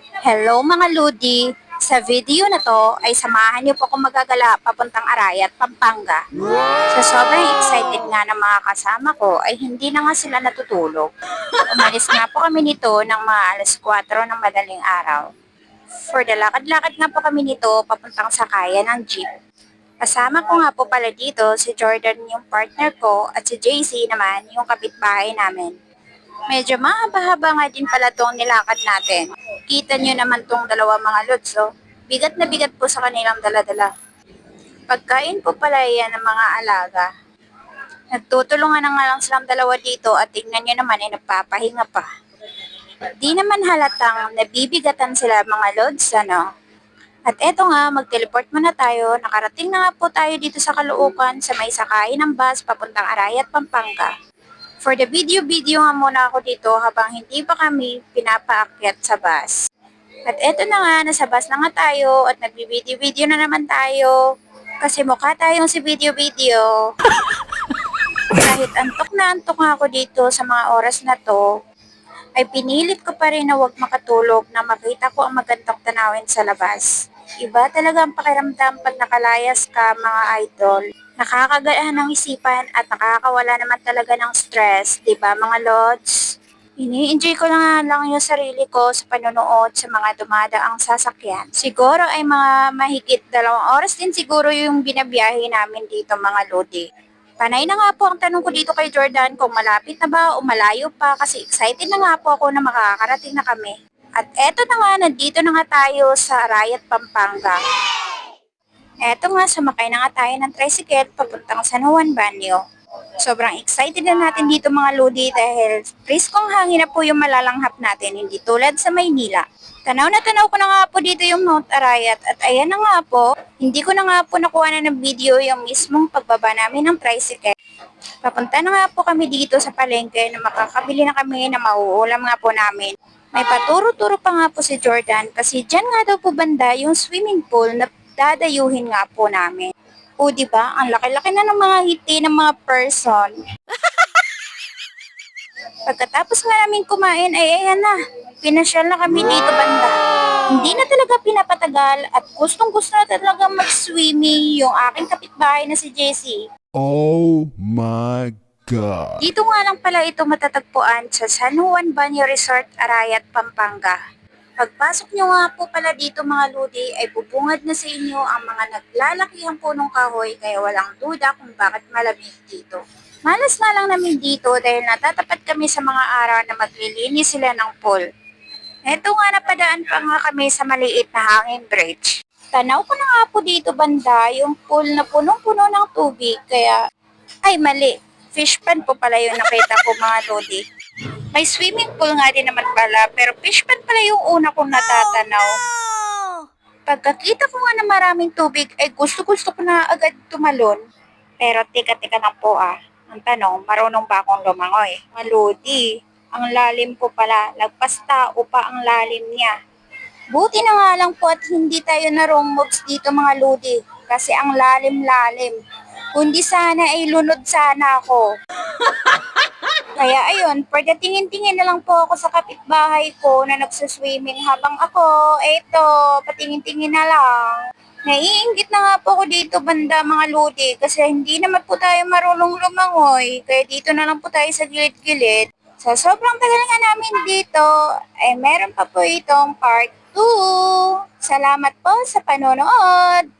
Hello mga Ludi! Sa video na to ay samahan niyo po akong magagala papuntang Arayat, Pampanga. Sa sobrang excited nga ng mga kasama ko ay hindi na nga sila natutulog. Umalis nga po kami nito ng mga alas 4 ng madaling araw. For the lakad-lakad nga po kami nito papuntang sakayan ng jeep. Kasama ko nga po pala dito si Jordan yung partner ko at si JC naman yung kapitbahay namin. Medyo mahaba-haba nga din pala tong nilakad natin. Kita nyo naman tong dalawa mga lods, oh. Bigat na bigat po sa kanilang daladala. Pagkain po pala yan ng mga alaga. Nagtutulungan na nga lang silang dalawa dito at tingnan nyo naman ay nagpapahinga pa. Di naman halatang nabibigatan sila mga lods, ano. At eto nga, mag-teleport muna tayo. Nakarating na nga po tayo dito sa Caloocan sa may sakay ng bus papuntang Arayat, Pampanga. For the video-video nga muna ako dito habang hindi pa kami pinapaakyat sa bus. At eto na nga, nasa bus na nga tayo at nagbi-video-video na naman tayo. Kasi mukha tayong si video-video. Kahit antok na antok nga ako dito sa mga oras na to, ay pinilit ko pa rin na huwag makatulog na makita ko ang magandang tanawin sa labas. Iba talaga ang pakiramdam pag nakalayas ka mga idol. Nakakagaan ng isipan at nakakawala naman talaga ng stress, di ba mga lods? Ini-enjoy ko na lang yung sarili ko sa panonood sa mga dumadaang sasakyan. Siguro ay mga mahigit dalawang oras din siguro yung binabiyahe namin dito mga lodi. Panay na nga po ang tanong ko dito kay Jordan kung malapit na ba o malayo pa kasi excited na nga po ako na makakarating na kami. At eto na nga, nandito na nga tayo sa Arayat, Pampanga. Eto nga, sumakay na nga tayo ng tricycle papuntang San Juan Banyo. Sobrang excited na natin dito mga lodi dahil priskong hangin na po yung malalanghap natin, hindi tulad sa Maynila. Tanaw na tanaw ko na nga po dito yung Mount Arayat at ayan na nga po, hindi ko na nga po nakuha na ng video yung mismong pagbaba namin ng tricycle. Papunta na nga po kami dito sa palengke na makakabili na kami na mauulam nga po namin. May paturo-turo pa nga po si Jordan kasi dyan nga daw po banda yung swimming pool na dadayuhin nga po namin. O di ba? Ang laki-laki na ng mga hiti ng mga person. Pagkatapos nga namin kumain ay ayan na. Pinasyal na kami dito banda. Hindi na talaga pinapatagal at gustong gusto na talaga mag-swimming yung aking kapitbahay na si Jessie. Oh my god. Dito nga lang pala ito matatagpuan sa San Juan Banyo Resort, Arayat, Pampanga. Pagpasok nyo nga po pala dito mga ludi ay bubungad na sa inyo ang mga naglalakihang punong kahoy kaya walang duda kung bakit malamig dito. Malas na lang namin dito dahil natatapat kami sa mga araw na maglilinis sila ng pool. Eto nga napadaan pa nga kami sa maliit na hangin bridge. Tanaw ko na nga po dito banda yung pool na punong-puno ng tubig kaya ay mali. Fish pan po pala yung nakita ko mga lodi. May swimming pool nga din naman pala, pero fish pan pala yung una kong natatanaw. Pagkakita ko nga na maraming tubig, ay gusto-gusto ko na agad tumalon. Pero tika-tika lang po ah. Ang tanong, marunong ba akong lumangoy? Maludi, ang lalim po pala. Lagpas tao pa ang lalim niya. Buti na nga lang po at hindi tayo na wrong moves dito mga ludi. Kasi ang lalim-lalim. Kundi sana ay lunod sana ako. Kaya ayun, pagdatingin-tingin na lang po ako sa kapitbahay ko na nagsuswimming habang ako, eto, patingin-tingin na lang. Naiingit na nga po ako dito banda mga lodi kasi hindi naman po tayo marunong lumangoy. Kaya dito na lang po tayo sa gilid-gilid. Sa sobrang tagal nga namin dito, ay meron pa po itong part 2. Salamat po sa panonood!